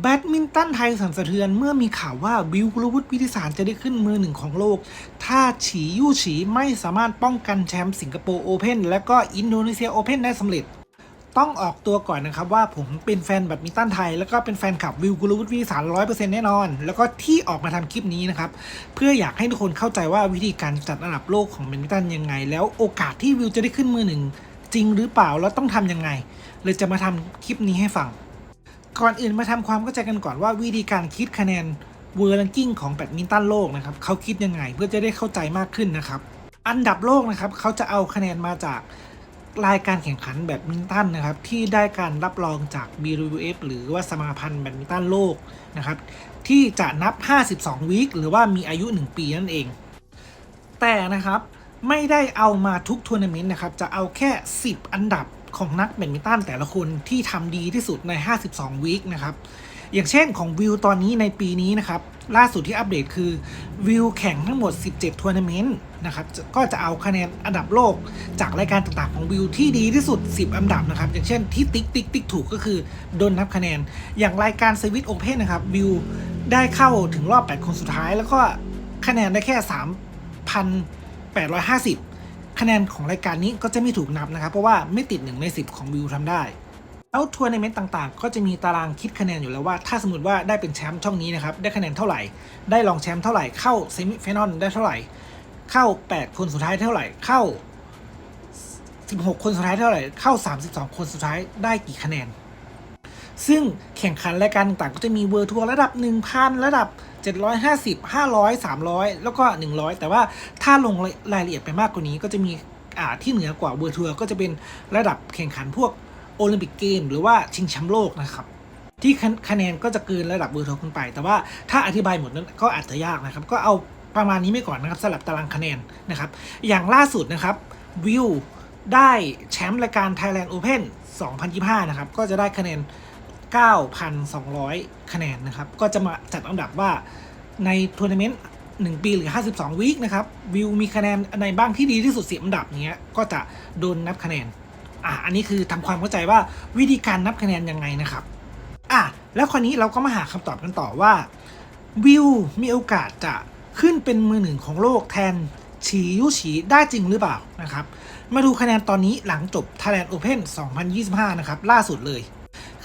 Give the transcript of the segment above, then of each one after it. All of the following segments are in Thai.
แบดมินตันไทยสั่นสะเทือนเมื่อมีข่าวว่าวิวกุลวุฒิวิทิสารจะได้ขึ้นมือหนึ่งของโลก ถ้าฉียู่ฉีไม่สามารถป้องกันแชมป์สิงคโปร์โอเพนและก็อินโดนีเซียโอเพนได้สำเร็จ ต้องออกตัวก่อนนะครับว่าผมเป็นแฟนแบดมินตันไทย แล้วก็เป็นแฟนคลับวิวกุลวุฒิวิทิสารร้อยเปอร์เซ็นต์แน่นอน แล้วก็ที่ออกมาทำคลิปนี้นะครับ เพื่ออยากให้ทุกคนเข้าใจว่าวิธีการจัดอันดับโลกของแบดมินตันยังไง แล้วโอกาสที่วิวจะได้ขึ้นมือหนึ่งจริงหรือเปล่าแล้วต้องทำยังไง เลยจะมาทำคลิปนี้ให้ฟัง ก่อนอื่นมาทำความเข้าใจกันก่อนว่าวิธีการคิดคะแนนเวอร์ลังกิ้งของแบดมินตันโลกนะครับเขาคิดยังไงเพื่อจะได้เข้าใจมากขึ้นนะครับ อันดับโลกนะครับเขาจะเอาคะแนนมาจากรายการแข่งขันแบดมินตันนะครับที่ได้การรับรองจาก BWF หรือว่าสมาพันธ์แบดมินตันโลกนะครับที่จะนับ 52 วีคหรือว่ามีอายุ 1 ปีนั่นเอง แต่นะครับไม่ได้เอามาทุกทัวร์นาเมนต์นะครับจะเอาแค่ 10 อันดับ ของนักแบดมินตันแต่ละคนที่ทำดีที่สุดใน 52 วีคนะครับ อย่างเช่นของวิวตอนนี้ในปีนี้นะครับ ล่าสุดที่อัปเดตคือวิวแข่งทั้งหมด 17 ทัวร์นาเมนต์นะครับก็จะเอาคะแนนอันดับโลกจากรายการต่างๆของวิวที่ดีที่สุด 10 อันดับนะครับ อย่างเช่นที่ติ๊กติ๊กติ๊กถูกก็คือโดนนับคะแนน อย่างรายการสวิตโอเพนนะครับวิวได้เข้าถึงรอบ 8 คนสุดท้าย แล้วก็คะแนนได้แค่ 3,850 คะแนนของรายการนี้ก็จะไม่ถูกนับนะครับ เพราะว่าไม่ติด 1 ใน 10 ของวิวทำได้ แล้วทัวร์ในเมนต์ต่างๆ ก็จะมีตารางคิดคะแนนอยู่แล้วว่า ถ้าสมมติว่าได้เป็นแชมป์ช่องนี้นะครับได้คะแนนเท่าไหร่ ได้รองแชมป์เท่าไหร่เข้าเซมิไฟนอลได้เท่าไหร่ เข้า 8 คนสุดท้ายเท่าไหร่เข้า 16 คนสุดท้ายเท่าไหร่เข้า 32 คนสุดท้ายได้กี่คะแนนซึ่งแข่งขันรายการต่างๆ ก็จะมีเวอร์ทัวร์ระดับ 1,000 ระดับ 750 500 300 แล้วก็ 100 แต่ว่าถ้าลงรายละเอียดไปมากกว่านี้ ก็จะมีอ่าที่เหนือกว่าเวอร์ทัวร์ก็จะเป็นระดับแข่งขันพวกโอลิมปิกเกม หรือว่าชิงแชมป์โลกนะครับที่คะแนนก็จะเกินระดับเวอร์ทัวร์ขึ้นไป แต่ว่าถ้าอธิบายหมดนั้นก็อาจจะยากนะครับ ก็เอาประมาณนี้ไม่ก่อนนะครับสำหรับตารางคะแนนนะครับ อย่างล่าสุดนะครับวิวได้แชมป์รายการ Thailand Open 2025 นะครับ ก็จะได้คะแนน 9,200 คะแนนนะครับ ก็จะมาจัดอันดับว่าในทัวร์นาเมนต์1ปีหรือ 52 วีคนะครับ วิวมีคะแนนอันไหนบ้างที่ดีที่สุดสิอันดับเนี้ยก็จะโดนนับคะแนน อะ อันนี้คือทำความเข้าใจว่าวิธีการนับคะแนนยังไงนะครับ อะ แล้วคราวนี้เราก็มาหาคำตอบกันต่อว่า วิวมีโอกาสจะขึ้นเป็นมือหนึ่งของโลกแทนฉียุฉีได้จริงหรือเปล่านะครับ มาดูคะแนนตอนนี้หลังจบ Thailand Open 2025 นะครับ ล่าสุดเลย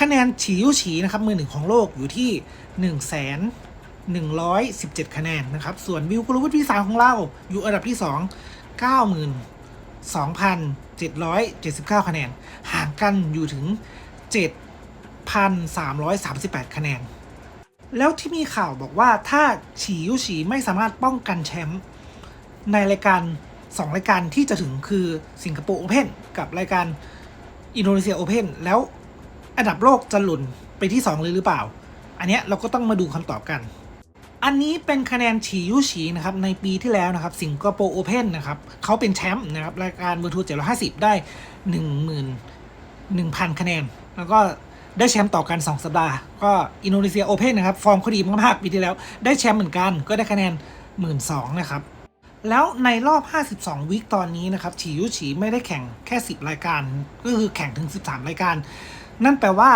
คะแนนฉียุฉีนะครับมือหนึ่งของโลกอยู่ที่1 1 1 1 7คะแนนนะครับ ส่วนวิวกุลวุฒิวิสาของเราอยู่อันดับที่2 92,779คะแนน ห่างกันอยู่ถึง7,338คะแนน แล้วที่มีข่าวบอกว่าถ้าฉียุฉีไม่สามารถป้องกันแชมป์ในรายการ2รายการที่จะถึงคือสิงคโปร์โอเพนกับรายการอินโดนีเซียโอเพนแล้ว อันดับโลกจะหล่นไปที่ 2 เลยหรือเปล่า อันนี้เราก็ต้องมาดูคำตอบกัน อันนี้เป็นคะแนนฉียุฉีนะครับในปีที่แล้วนะครับสิงคโปร์โอเพนนะครับเขาเป็นแชมป์นะครับรายการเวอร์ทู750ได้1 1,000คะแนน แล้วก็ได้แชมป์ต่อกัน 2 สัปดาห์ ก็อินโดนีเซียโอเพนนะครับ ฟอร์มเขาดีมากๆปีที่แล้ว ได้แชมป์เหมือนกัน ก็ได้คะแนน 1 2 0 0 0นะครับ แล้วในรอบ 52 วิคตอนนี้นะครับ ฉียุฉีไม่ได้แข่งแค่ 10 รายการ ก็คือแข่งถึง 13 รายการ นั่นแปลว่า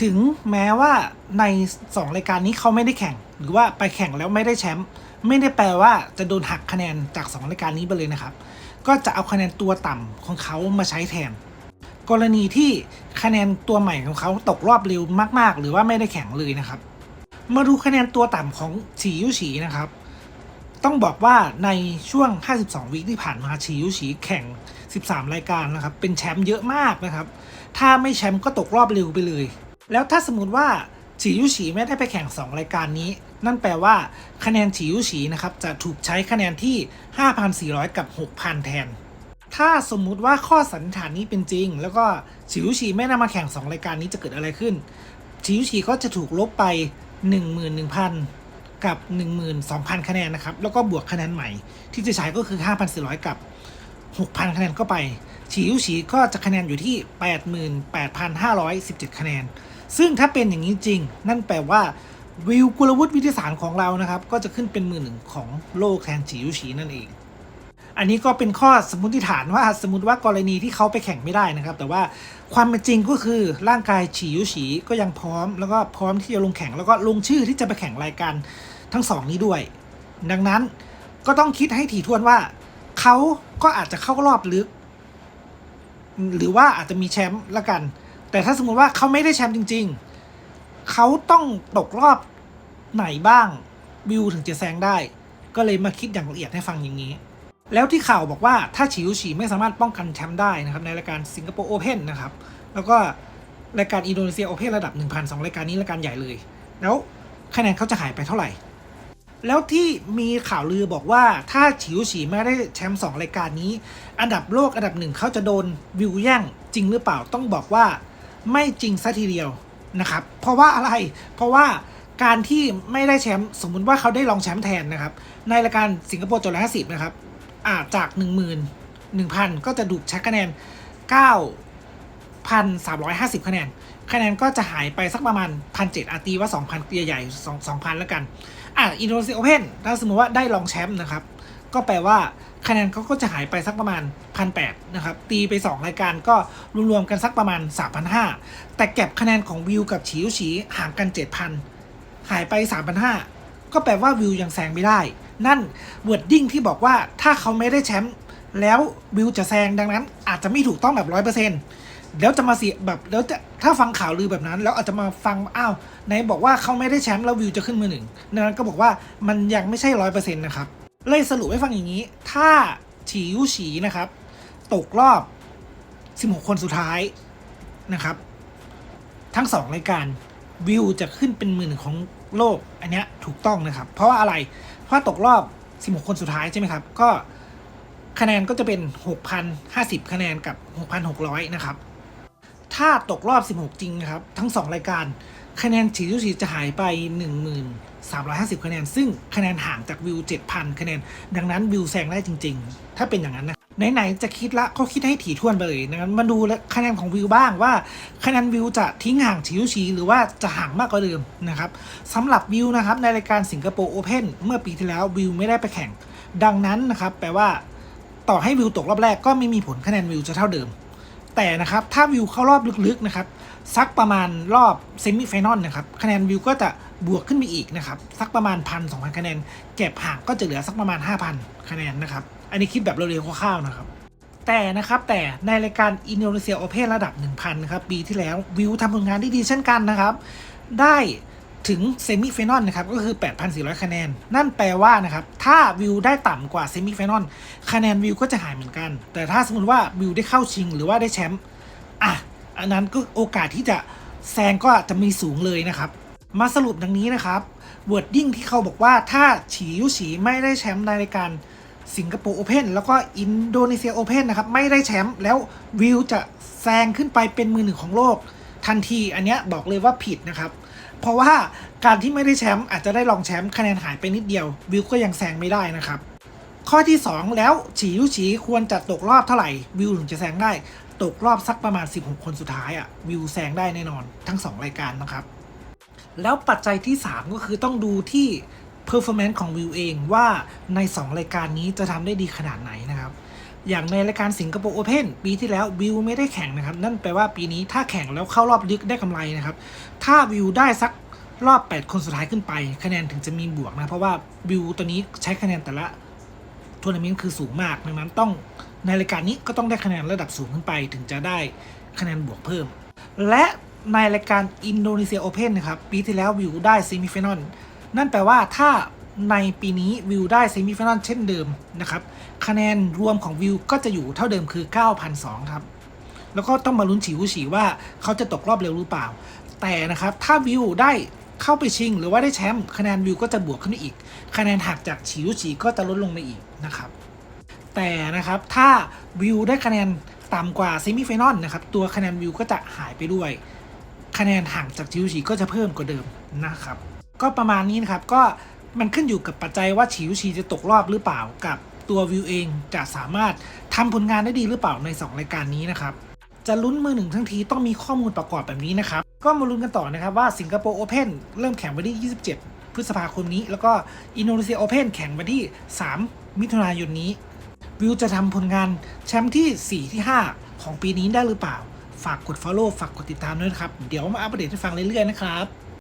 ถึงแม้ว่าใน 2 รายการนี้เขาไม่ได้แข่ง หรือว่าไปแข่งแล้วไม่ได้แชมป์ไม่ได้แปลว่าจะโดนหักคะแนนจาก 2 รายการนี้ไปเลยนะครับ ก็จะเอาคะแนนตัวต่ำของเขามาใช้แทน กรณีที่คะแนนตัวใหม่ของเขาตกรอบเร็วมาก ๆ หรือว่าไม่ได้แข่งเลยนะครับ มาดูคะแนนตัวต่ำของฉียุฉีนะครับ ต้องบอกว่าในช่วง 52 วิคที่ผ่านมาฉียุฉีแข่ง 13 รายการนะครับ เป็นแชมป์เยอะมากนะครับ ถ้าไม่แชมป์ก็ตกรอบเร็วไปเลย แล้วถ้าสมมติว่าฉียุฉีไม่ได้ไปแข่ง 2 รายการนี้ นั่นแปลว่า คะแนนฉียุฉีนะครับจะถูกใช้คะแนนที่ 5,400 กับ 6,000 แทน ถ้าสมมุติว่าข้อสันนิษฐานนี้เป็นจริง แล้วก็ฉิวฉีไม่นำมาแข่ง 2 รายการนี้จะเกิดอะไรขึ้นฉิวฉีก็จะถูกลบไป 11,000 กับ 12,000 คะแนนนะครับ แล้วก็บวกคะแนนใหม่ ที่จะใช้ก็คือ 5,400 กับ 6,000 คะแนนเข้าไปฉิวฉีก็จะคะแนนอยู่ที่ 88,517 คะแนน ซึ่งถ้าเป็นอย่างนี้จริง นั่นแปลว่าวิวกุลวุฒิวิทยาสารของเรานะครับ ก็จะขึ้นเป็นมือหนึ่งของโลกแทนฉิวฉีนั่นเอง อันนี้ก็เป็นข้อสมมติฐานว่าสมมติว่ากรณีที่เขาไปแข่งไม่ได้นะครับ แต่ว่าความเป็นจริงก็คือร่างกายฉียุฉีก็ยังพร้อม แล้วก็พร้อมที่จะลงแข่งแล้วก็ลงชื่อที่จะไปแข่งรายการทั้งสองนี้ด้วย ดังนั้นก็ต้องคิดให้ถี่ถ้วนว่า เขาก็อาจจะเข้ารอบลึก หรือว่าอาจจะมีแชมป์ละกัน แต่ถ้าสมมติว่าเขาไม่ได้แชมป์จริง ๆ เขาต้องตกรอบไหนบ้างวิวถึงจะแซงได้ ก็เลยมาคิดอย่างละเอียดให้ฟังอย่างนี้ แล้วที่ข่าวบอกว่าถ้าฉิวฉีไม่สามารถป้องกันแชมป์ได้นะครับในรายการสิงคโปร์โอเพนนะครับ แล้วก็รายการอินโดนีเซียโอเพนระดับ1,000สองรายการนี้รายการใหญ่เลย แล้วคะแนนเขาจะหายไปเท่าไหร่ แล้วที่มีข่าวลือบอกว่าถ้าฉิวฉีไม่ได้แชมป์สองรายการนี้ อันดับโลกอันดับหนึ่งเขาจะโดนวิวแย่งจริงหรือเปล่าต้องบอกว่าไม่จริงซะทีเดียวนะครับ เพราะว่าอะไรเพราะว่าการที่ไม่ได้แชมป์สมมุติว่าเขาได้รองแชมป์แทนนะครับ ในรายการสิงคโปร์จดห้าสิบนะครับอาจากหนึ่งหมื่นหนึ่งพันก็จะดูดใช้คะแนนเก้าพันสามร้อยห้าสิบคะแนน คะแนนก็จะหายไปสักประมาณพันเจ็ดอาตีว่าสองพันใหญ่ๆสองสองพันแล้วกัน อะอินโดนีเซียโอเพนถ้าสมมติว่าได้รองแชมป์นะครับ ก็แปลว่าคะแนนเขาก็จะหายไปสักประมาณพันแนะครับ ตีไป 2 รายการก็รวมๆกันสักประมาณ 3,500 แต่เก็บคะแนนของวิวกับฉีวฉีห่างกัน 7,000 หายไป 3,500 ก็แปลว่าวิวยังแซงไม่ได้ นั่นเวิร์ดดิ้งที่บอกว่าถ้าเขาไม่ได้แชมป์แล้ววิวจะแซงดังนั้นอาจจะไม่ถูกต้องแบบร้อยเปอร์เซ็น แล้วจะมาเสียแบบแล้วจะถ้าฟังข่าวลือแบบนั้น แล้วอาจจะมาฟังอ้าวไหนบอกว่าเขาไม่ได้แชมป์แล้ววิวจะขึ้นมือหนึ่งนั้นก็บอกว่ามันยังไม่ใช่ร้อยเปอร์เซ็นต์นะครับเลยสรุปให้ฟังอย่างนี้ ถ้าฉียุฉีนะครับ ตกรอบ 16 คนสุดท้ายนะครับ ทั้งสองรายการวิวจะขึ้นเป็นมือหนึ่งของโลกอันนี้ถูกต้องนะครับ เพราะว่าอะไร เพราะตกรอบ 16 คนสุดท้ายใช่ไหมครับ ก็คะแนนก็จะเป็น 6,050 คะแนนกับ 6,600 นะครับ ถ้าตกรอบ 16 จริงนะครับ ทั้ง 2 รายการคะแนนฉีดยุฉีจะหายไป 1350 คะแนน ซึ่งคะแนนห่างจากวิว 7,000 คะแนน ดังนั้นวิวแซงได้จริง ๆ ถ้าเป็นอย่างนั้นนะไหนๆจะคิดละก็คิดให้ถี่ถ้วนไปเลยนะครับมาดูคะแนนของวิวบ้างว่า คะแนนวิวจะทิ้งห่างฉีวฉีหรือว่าจะห่างมากกว่าเดิมนะครับสำหรับวิวนะครับในรายการสิงคโปร์โอเพนเมื่อปีที่แล้ววิวไม่ได้ไปแข่ง ดังนั้นนะครับแปลว่า ต่อให้วิวตกรอบแรกก็ไม่มีผลคะแนนวิวจะเท่าเดิม แต่นะครับถ้าวิวเข้ารอบลึกๆนะครับสักประมาณรอบเซมิไฟนอลนะครับคะแนนวิวก็จะบวกขึ้นไปอีกนะครับสักประมาณพันสองพันคะแนนเก็บห่างก็จะเหลือสักประมาณ 5,000 คะแนนนะครับอันนี้คิดแบบเร็วๆคร่าวๆนะครับแต่นะครับแต่ในรายการอินโดนีเซียโอเพ่นระดับ 1,000นะครับปีที่แล้ววิวทำผลงานได้ดีเช่นกันนะครับ ได้ ถึงเซมิไฟนอลนะครับก็คือ 8,400 คะแนน นั่นแปลว่านะครับถ้าวิวได้ต่ำกว่าเซมิไฟนอลคะแนนวิวก็จะหายเหมือนกัน แต่ถ้าสมมติว่าวิวได้เข้าชิงหรือว่าได้แชมป์อะอันนั้นก็โอกาสที่จะแซงก็จะมีสูงเลยนะครับ มาสรุปดังนี้นะครับวอร์ดดิ้งที่เขาบอกว่าถ้าฉียุฉีไม่ได้แชมป์ในรายการสิงคโปร์โอเพนแล้วก็อินโดนีเซียโอเพนนะครับ ไม่ได้แชมป์แล้ววิวจะแซงขึ้นไปเป็นมือหนึ่งของโลก ทันทีอันเนี้ยบอกเลยว่าผิดนะครับ เพราะว่าการที่ไม่ได้แชมป์อาจจะได้รองแชมป์คะแนนหายไปนิดเดียว วิวก็ยังแซงไม่ได้นะครับ ข้อที่ 2 แล้วฉียุฉีควรจะตกรอบเท่าไหร่ วิวถึงจะแซงได้ ตกรอบสักประมาณ 16 คนสุดท้ายอะ่ะวิวแซงได้แน่นอนทั้ง 2 รายการนะครับ แล้วปัจจัยที่ 3 ก็คือต้องดูที่ performance ของวิวเองว่าใน 2 รายการนี้จะทำได้ดีขนาดไหนนะ อย่างในรายการสิงคโปร์โอเพนปีที่แล้ววิวไม่ได้แข่งนะครับ นั่นแปลว่าปีนี้ถ้าแข่งแล้วเข้ารอบลึกได้กำไรนะครับ ถ้าวิวได้สักรอบ 8 คนสุดท้ายขึ้นไป คะแนนถึงจะมีบวกนะ เพราะว่าวิวตัวนี้ใช้คะแนนแต่ละทัวร์นาเมนต์คือสูงมากดังนั้นต้องในรายการนี้ก็ต้องได้คะแนนระดับสูงขึ้นไปถึงจะได้คะแนนบวกเพิ่ม และในรายการอินโดนีเซียโอเพนนะครับ ปีที่แล้ววิวได้เซมิไฟนอลนั่นแปลว่าถ้า ในปีนี้วิวได้เซมิไฟนอลเช่นเดิมนะครับคะแนนรวมของวิวก็จะอยู่เท่าเดิมคือ 9,002ครับแล้วก็ต้องมาลุ้นฉีวฉีว่าเขาจะตกรอบเร็วหรือเปล่า แต่นะครับถ้าวิวได้เข้าไปชิง หรือว่าได้แชมป์คะแนนวิวก็จะบวกขึ้นอีก คะแนนหักจากฉีวฉีก็จะลดลงไปอีกนะครับแต่นะครับถ้าวิวได้คะแนนต่ำกว่าเซมิไฟนอลนะครับตัวคะแนนวิวก็จะหายไปด้วย คะแนนห่างจากชิวฉีก็จะเพิ่มกว่าเดิมนะครับ ก็ประมาณนี้นะครับก็ มันขึ้นอยู่กับปัจจัยว่าชิวชีจะตกรอบหรือเปล่ากับตัววิวเองจะสามารถทำผลงานได้ดีหรือเปล่าใน 2 รายการนี้นะครับ จะลุ้นมือหนึ่งทั้งทีต้องมีข้อมูลประกอบแบบนี้นะครับ ก็มาลุ้นกันต่อนะครับว่าสิงคโปร์โอเพนเริ่มแข่งวันที่ 27 พฤษภาคมนี้ แล้วก็อินโดนีเซียโอเพนแข่งวันที่ 3 มิถุนายนนี้ วิวจะทำผลงานแชมป์ที่ 4 ที่ 5 ของปีนี้ได้หรือเปล่า ฝากกด Follow ฝากกดติดตามด้วยนะครับ เดี๋ยวมาอัปเดตให้ฟังเรื่อยๆนะครับ